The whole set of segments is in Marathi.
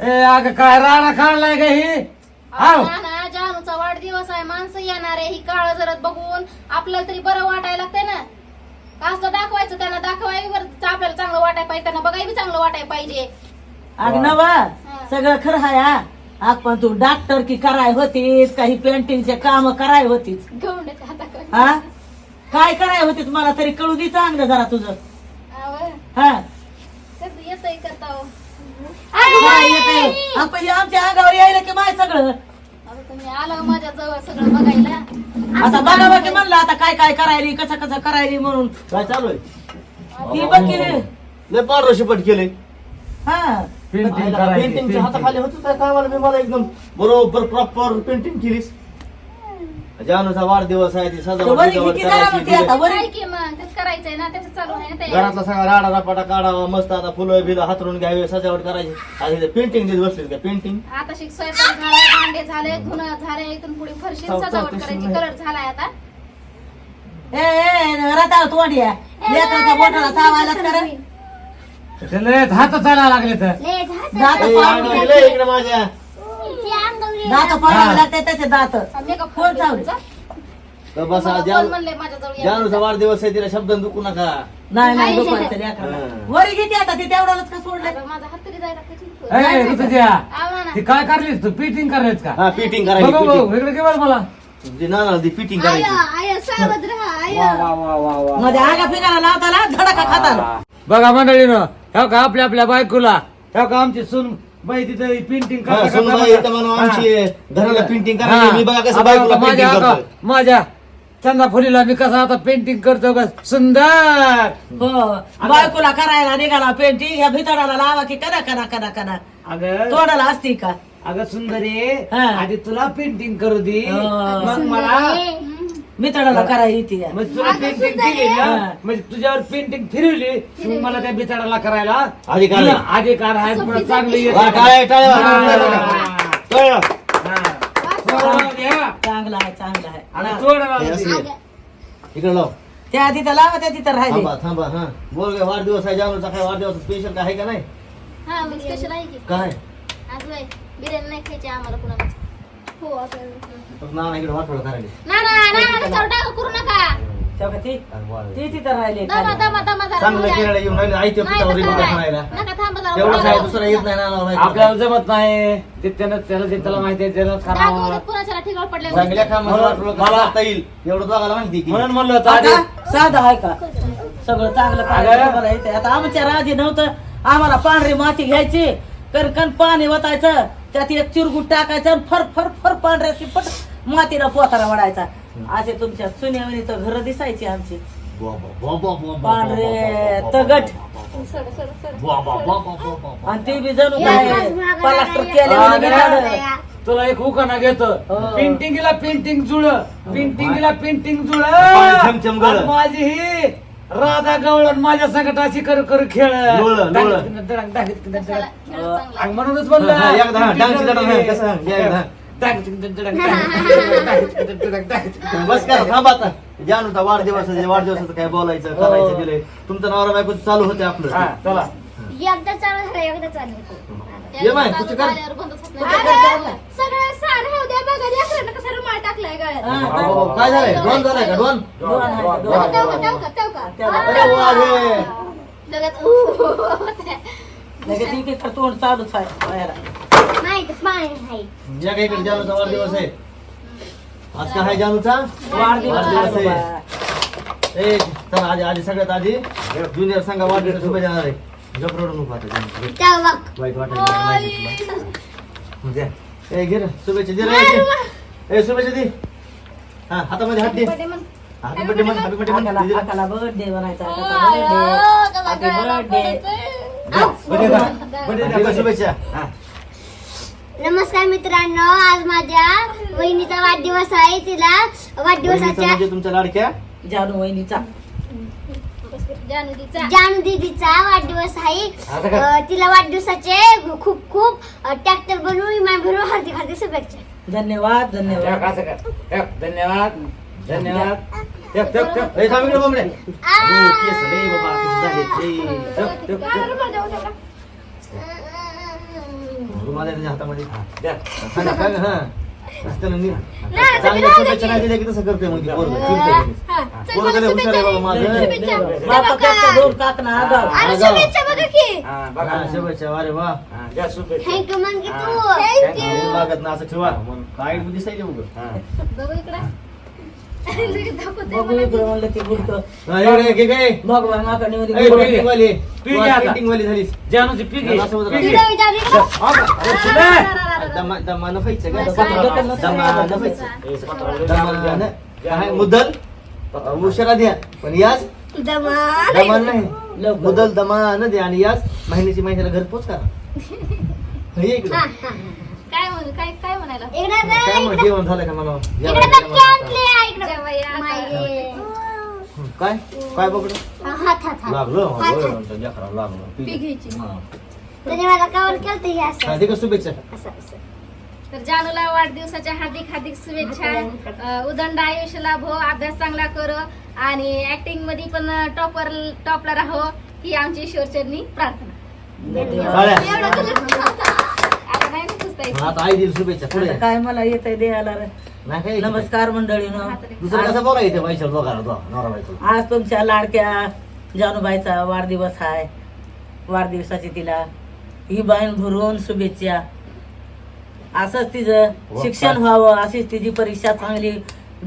ए अगं काय राडा काढलाय का ही. ना जानूचा वाढदिवस आहे माणसं येणार आहे ही काळ जरत बघून आपल्याला तरी बरं वाटायला लागतंय ना. का असलं दाखवायचं त्यांना? दाखवाय बरं आपल्याला चांगलं वाटायला पाहिजे त्यांना बघाय बी चांगलं वाटायला पाहिजे. अग नवा सगळं खरं आहे हा? आग पण तू डॉक्टर की कराय होतीस काही पेंटिंगचे काम कराय होतीस? गवंड्याच्या हाताकडे हा? काय कराय होतीस मला तरी कळू दे चांगलं जरा तुझं. हा? येतंय करता हो. आपण हे आमच्या अंगावर यायला की माय सगळं. आता तुम्ही आलं माझ्या जवळ सगळं बघायला? आता बघा बघा म्हणलं आता काय काय करायली कसं कसं करायली म्हणून. काय चालू आहे? ती बघ की रे. लय पांढरं शिपट केले हा. पेंटिंग करायची पेंटिंगच्या. हाताखाली होतं काय कामाला मी मला एकदम बरोबर प्रॉपर पेंटिंग केलीस. जानूचा वाढदिवस आहे ती सजावट बिजावट किती करा म्हणते आता? काय की मग तेच करायचंय ना त्याच चालू आहे ना ते. घरातला सगळा राडा रापाटा काढावा मस्त आता फुलं बिलं हातरून घ्यावे सजावट करायची. आणि पेंटिंग देत बसलीस का? पेंटिंग आता शिक स्वयंपाक झालाय भांडे झाले धुणं झाले इथून पुढे फरशी सजावट करायची. कलर झालाय आता. ए ए रताळ तोंडी आहे. लेकराच्या बोटाला चावायलाच करा त्याला हात चालायला लागले तर दात पाडावे इकडे माझ्या. दात पाडावे लागते त्याचे दात. चावले? तर बस आज? जानूचा वाढदिवस आहे तिला शब्द दुखू नका. नाही नाही दुपारचं लेकराला. वरी घेते आता ते तेवढ्यालाच का सोडलं आता माझा हात तरी जायला किती ए ना ती काय करलीस? तू पेंटिंग करलीस का? हा पिटिंग बघू करायची बघू इकडे केवळ मला. पिटिंग करायची. वा वा वा वा वा. मध्ये आगा लावताना धडका खाताना? बघा मंडळीनं हो का आपल्या आपल्या बायकोला हो का आमची सून बाई तिथं पेंटिंग हा, सुनबाई इथं म्हणून आमची घराला पेंटिंग करायची मी बघा कसं बायकोला माझ्या पेंटिंग आता- माझ्या चंदा फुलीला मी कसं आता पेंटिंग करतो का सुंदर! हो बायकोला करायला निघाला पेंटिंग ह्या भितडाला लावा की करा करा करा करा अगं. तोडाला असती का? अगं सुंदरी हा. आधी तुला पेंटिंग करू दे. हो. मग मला भितडाला करायला येते मग तुला पेंटिंग केली ना. म्हणजे तुझ्यावर पेंटिंग फिरवली मग मला त्या बिचाराला करायला अधिकार आहे. तुला अधिकार आहे पण चांगलं येतं. वा, टाळ्या, टाळ्या, हा. टाळ्या. टाळ्या. हा. तोडाला द्या. चांगला आहे चांगला आहे आणि हा. हे. असं आहे. इकडे लाव त्या तिथं लावा त्या तिथं राहिले थांबा थांबा हा बोल काय वाढदिवस आहे जानूचा काय वाढदिवस स्पेशल काय आहे का नाही हा मग स्पेशल आहे की काय आज बिर्याणी नाही खायची आम्हाला कुणाला हो आपल्याला फक्त नाना इकडे वाटवलं करायला. ना ना ना टाका करू नका. तेव्हा ती. ती तिथं राहिले दमा दमा दमा जरा चांगलं बोला. केरळ येऊन राहिले आयत्या नाही पिठावर तर रिमोट काय? खायला नका थांबा जरा तेवढं बोला. काय दुसरं येत नाही ना आपल्याला जमत नाही. ते त्यानं त्याला ते त्याला माहिती आहे त्याला दाखवलं करावं कुणाच्याला ठिकाण पडले चांगल्या कामात मला- करता येईल एवढं दोघाला माहिती की. म्हणून म्हणलं होतं आधी आता साधं आहे का? सगळं चांगलं करायचं अगं. मला. आता आमच्या राजी नव्हतं. आम्हाला पांढरी माती घ्यायची. कणकण पाणी वतायचं त्यात एक चिरगुट टाकायचं आणि फर फर फर पांढऱ्या शिपट मातीला पोतारा वडायचा असे तुमच्या सुन्यावणी तर घर दिसायची आमची बा, बा, बा, बा, बा, बा, पांढरे तगट. सर सर सर बा, बा, बा, बा, बा, बा, बा. आणि ते बी जणू काय प्लास्टर केले तुला एक उखाणा घेतो हो. पेंटिंगला पेंटिंग जुळ पेंटिंगला पेंटिंग जुळ माझी ही राधा गवळण माझ्या संकट अशी कर कर खेळ डोळं, डोळं. चला, खेळ चांगला आणि म्हणूनच म्हणलं हा, एकदा हा, हा, कसं, हा, एकदा. बस करा थांबा आता जानूचा वाढदिवस आहे, वाढदिवसाचं काय बोलायचं करायचं दिलंय तुमचं नवरा बायको चालू होते आपलं हा, चला एकदा चालू झालं एकदा चालू ये बाय, चालू तुझं कर. झाल्यावर बंदच होत नाही. रुमाल टाकलाय गळ्यात. अहो, अहो, काय झालंय? डोन झालाय का? डोन आहे, का का का अरे वा रे. लगेच उ- लगेच तोंड चालूच आहे बाहेर. नाही तर पाणी आहे या काय इकडे जानूचा वाढदिवस आहे? आज काय आहे जानूचा? वाढदिवस वाढदिवस आहे. आहे. ए चला आधी आधी सगळ्यात आधी ज्युनियर संघा वाढदिवस. शुभेच्छा देणार आहे. जानू. तेव बघ वाईट. ए घे रे, शुभेच्छा दे रे, घे. ए शुभेच्छा दे हा हातामध्ये हात दे. बर्थडे म्हण. हॅपी बर्थडे म्हण हॅपी बर्थडे म्हण आकाला दीदीला. आकाला बर्थडे हॅपी बर्थडे द्या. बर्थडे दा. बर्थडे दा, दीदीला बर्थडे. शुभेच्छा. हा. नमस्कार मित्रांनो आज माझ्या वहिनीचा वाढदिवस आहे. तिला वाढदिवसाच्या म्हणजे तुमच्या लाडक्या? जानू वहिनीचा. जानूदीचा. जानू दीदीचा वाढदिवस आहे. आता काय? अं, तिला वाढदिवसाचे खूप खूप ट्रॅक्टर बनवून विमान भरून हार्दिक हार्दिक शुभेच्छा. धन्यवाद धन्यवाद असं कर. ठेव, धन्यवाद धन्यवाद ठेव, ठेव, ठेव. ए थांब इकडे बाबडे ए, केस रे बाबा. ठेव, ठेव, ठेव. हातामध्ये हा, द्या. हा का त्याला नी- चांगल्या शुभेच्छा नाही दिल्या की तसं करते मग ती पोरगं. चिडते लगेच. पोरगं लय हुशार आहे बाबा माझं. बापापेक्षा दोन काकणं आगाव अरे शुभेच्छा बघा की. हा, बघा हा, शुभेच्छा अरे वा. हा, द्या शुभेच्छा. थँक्यू म्हण की तू ऊन लागत ना असं ठेवा. मग काय दिसायचे उगं? हा. बघू इकडं. लगेच दाखवते बघू इकडे म्हणलं की बुडक हा, इकडे घे काय भगवान माकडे ए, मध्ये पेंटिंग वाली. तू घे आता. पेंटिंग वाली झालीस. जानूची पिगी. असं होतं का? पिगी. तिला विचार इकडं. अरे, सुने. दमा दमानं खायचं का दमानं बस. दमानं काय मुदल उशिरा द्या पण याच दमा दमान नाही. मुदल दमानं द्या आणि याच महिन्याची महिन्याला घरपोच करा हे इकडे. काय म्हण काय काय म्हणायला काय. जेवण झालं का मला. काय काय बघड हात हात हात लागलो. लागलो त्याने मला कवर केलं ते हे असं. हा, दे का शुभेच्छा. असं असं. तर जानूला वाढदिवसाच्या हार्दिक हार्दिक शुभेच्छा. अं, उदंड आयुष्य लाभो अभ्यास चांगला करो आणि ऍक्टिंगमध्ये पण टॉपर टॉपला राहो ही आमची ईश्वरचरणी प्रार्थना. टाळ्या. आता नाही ना पुसता येत. हा, आता आई दिली शुभेच्छा. पुढे. आता काय मला येत आहे द्यायला रे. नाही काय नमस्कार नमस्कार मंडळीनो दुसरं कसं बोला इथे पैशाला दोघाला? दो नवरा बायको आज तुमच्या लाडक्या जानूबाईचा वाढदिवस आहे वाढदिवसाची तिला ही बाईन भरून शुभेच्छा. असंच तिचं शिक्षण व्हावं अशीच तिची परीक्षा चांगली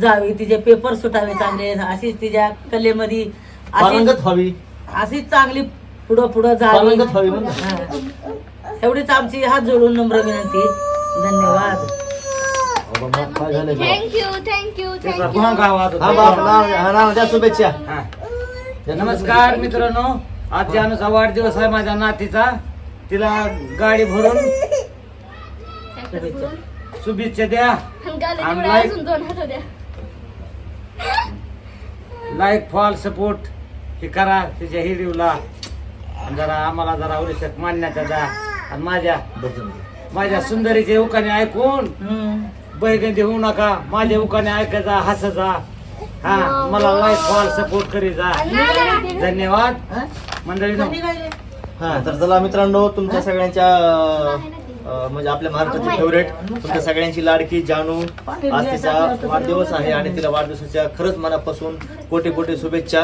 जावी तिचे पेपर सुटावे चांगले अशीच तिच्या कलेमध्ये अशीच पारंगत व्हावी. अशीच चांगली पुढं पुढं जावी. पारंगत हा. एवढीच आमची हात जोडून नम्र विनंती. धन्यवाद. बाबा, मग काय झालं बा? थँक्यू थँक्यू त्याचा पुन्हा गावात हा होता. बाप नाव हा, नाव द्या शुभेच्छा. हा. नमस्कार मित्रांनो. आज जानूचा वाढदिवस आहे माझ्या नातीचा. तिला गाडी भरून शुभेच्छा शुभेच्छा द्या. आणि द्या लाईक फॉल सपोर्ट हे करा तिच्या हिरीवला जरा आम्हाला जरा उल्लेख मान्यता द्या. आणि माझ्या माझ्या सुंदरीचे उकाने ऐकून. बैगंदी होऊ नका. माझ्या उकाने ऐकायचा हसायचा. हा मला लाईक फॉल सपोर्ट करीचा धन्यवाद. हा? हा तर चला मित्रांनो तुमच्या सगळ्यांच्या अं, म्हणजे आपल्या महाराष्ट्राची फेवरेट तुमच्या सगळ्यांची लाडकी जानू आज तिचा वाढदिवस आहे आणि तिला वाढदिवसाच्या खरंच मनापासून कोटी कोटी शुभेच्छा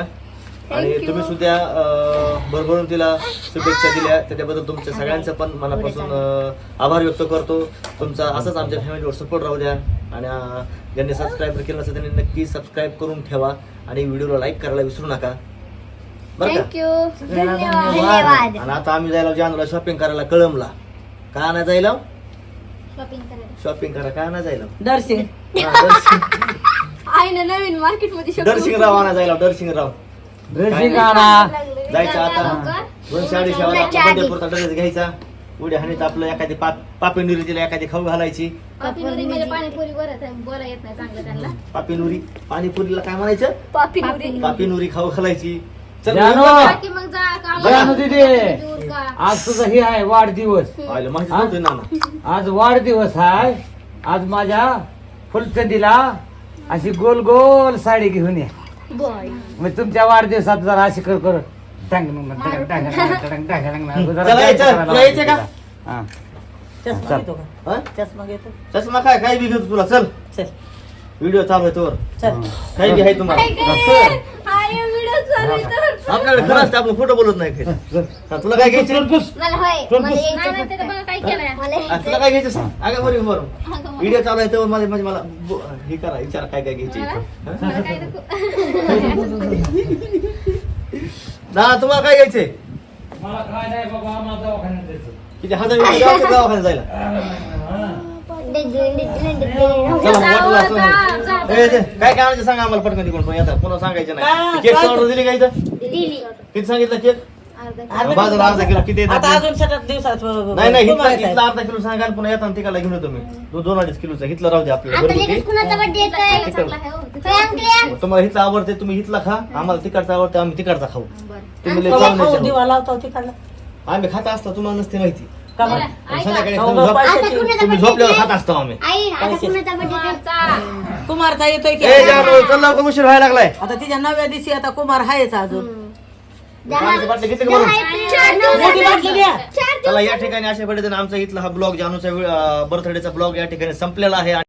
आणि तुम्ही सुद्धा अं, भरभरून तिला शुभेच्छा दिल्या. त्याच्याबद्दल तुमच्या सगळ्यांचं पण मनापासून अं, आभार व्यक्त करतो. तुमचा असंच आमच्या फॅमिलीवर सपोर्ट राहू द्या. आणि अं, ज्यांनी सबस्क्राईब केलं नसेल त्यांनी नक्की सबस्क्राईब करून ठेवा. आणि व्हिडिओला लाईक करायला विसरू नका. थँक्यू धन्यवाद. आणि आता आम्ही जायला जानूला शॉपिंग करायला कळमला का नाही जायला? शॉपिंग करायला. शॉपिंग करा का नाही जायला? दर्शन. हा, दर्शिंग- आहे ना नवीन मार्केटमध्ये दर्शिंगराव आणा जायला दर्शिंगराव जायचं आता. दोनशे अडीचशे पुरता ड्रेस घ्यायचा. उड्या हाणीत आपलं एखादी पाप पापी नुरी तिला एखादी खाऊ घालायची. पापीनुरी म्हणजे पाणीपुरी बरं बोला येत नाही चांगलं त्यांना. पापी नुरी. पाणीपुरीला काय म्हणायचं? पापी पापी नुरी खाऊ घालायची. चल जानू. घेऊन जा. बाकी मग जा का जानू दीदी. दूर का? आज तुझा हे आहे वाढदिवस. आलं, माहितीच नव्हतं नाना आज वाढदिवस आहे. आज माझ्या फुलचंदीला अशी गोल गोल साडी घेऊन ये. मग तुमच्या वाढदिवसात जरा अशी कर कर. टांग टांग टांग टांग टांग टांग टांग जरा चला यायचं, करायला तुला यायचं का? हा. चष्मा चल. घेतो का? हा? चष्मा घेतो? चष्मा काय काय बी घेतो तुला. चल. चल. व्हिडिओ चालू आहे तोवर. चल. काही बी आहे तुम्हाला. आपल्याकडे खरं असतं आपण खोटं बोलत नाही काही. हा, तुला काय घ्यायचं. मला होय चल, मला पुस. नाही यायचं नाही ते तर बघा काय केलंय मला हा, यायचं तुला काय घ्यायचं सांग? अगं बरं बरं व्हिडिओ चालू आहे तेव्हा माझे म्हणजे मला बो- हे करा विचार काय काय घ्यायचे मला? काय ना तुम्हाला काय घ्यायचंय मला काय नाही बाबा आम्हाला दवाखान्यात जायचं. किती हजार दवाखान्यात जायला? चला. जा, जा. ए, ते, काय काय सांगा आम्हाला पटकन तिकडून? पण येतात पुन्हा सांगायचं काय- नाही केक काय- ऑर्डर दिली का इथं? दिली किती सांगितलं केक अर्धा अर्धा बाजूला अर्धा किलो किती येतात आता अजून सात दिवसात नाही नाही आहे. अर्धा किलो सांगा आणि पुन्हा येताना तिकडला घेऊन येतो मी दो- दोन अडीच किलोचा हिथला राहू दे आपल्याला आता घरगुती. लगेच कुणाचा बर्थडे येतोय चांगला आहे हो. तुम्हाला हिथला आवडते तुम्ही हिथला खा आम्हाला तिकडचा आवडते आम्ही तिकडचा खाऊ बरं. तुम्ही लय कवा चांगले खाऊ जण. दिवा लावतो तिकडला आम्ही खात असतो तुम्हाला नसते माहिती का बरं. संध्याकाळी तुम्ही गं, झोप- आता पैशाची. कुणाचा तुम्ही बर्थडे झोपल्यावर येतोय? खात असतो आम्ही आई आता पैसे. कुणाचा बर्थडे येतोय? कुमारचा. कुमारचा येतोय की ए जानू चल लवकर उशीर व्हायला लागलाय आता तिच्या नव्या दिवशी आता कुमार आहेच अजून पाण्याची बाटली किती भरून मोठी बाटली द्या. चला या ठिकाणी अशा पद्धतीने आमचा इथला हा ब्लॉग जानूचा बर्थडेचा ब्लॉग या ठिकाणी संपलेला आहे.